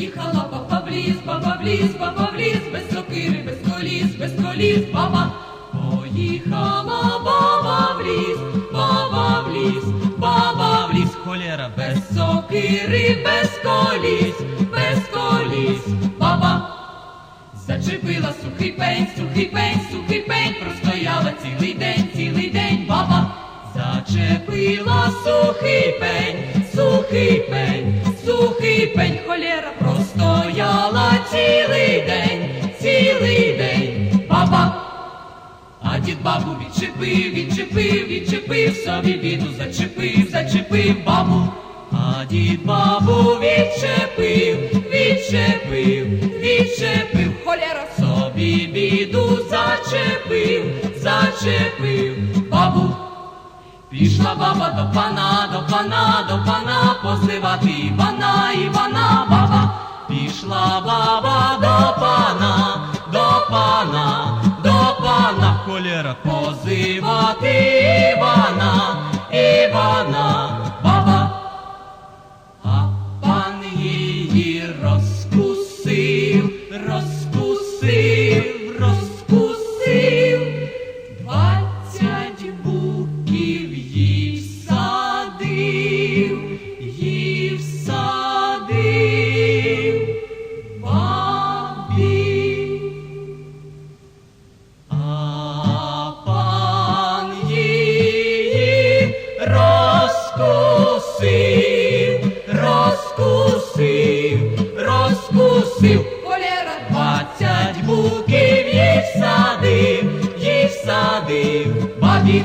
Поїхала баба в ліс, баба в ліс, баба в ліс, без сокири, без коліс, без коліс, баба. Поїхала баба в ліс, баба в ліс, баба в ліс, Холєра без сокири, без коліс, без коліс, баба. Зачепила сухий пень, сухий пень, сухий пень, простояла цілий день, цілий день, баба. Зачепила сухий пень, сухий пень, дід бабу відчепив, відчепив, відчепив, собі біду зачепив, зачепив бабу. А дід бабу відчепив, відчепив, відчепив, холєра собі біду зачепив, зачепив бабу. Пішла баба до пана, до пана, до пана, позивати Івана, Івана, баба. Пішла баба до пана, Холєра позивати Івана, Івана, розкусив. Холєра двадцять буків їй всадив, їй всадив бабі.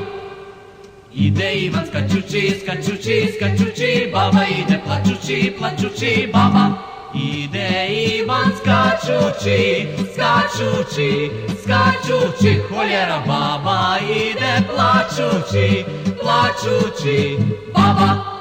Іде Іван скачучи, скачучи, скачучи, баба іде плачучи, плачучи, баба. Іде Іван скачучи, скачучи, скачучи, холєра баба іде плачучи, плачучи, баба.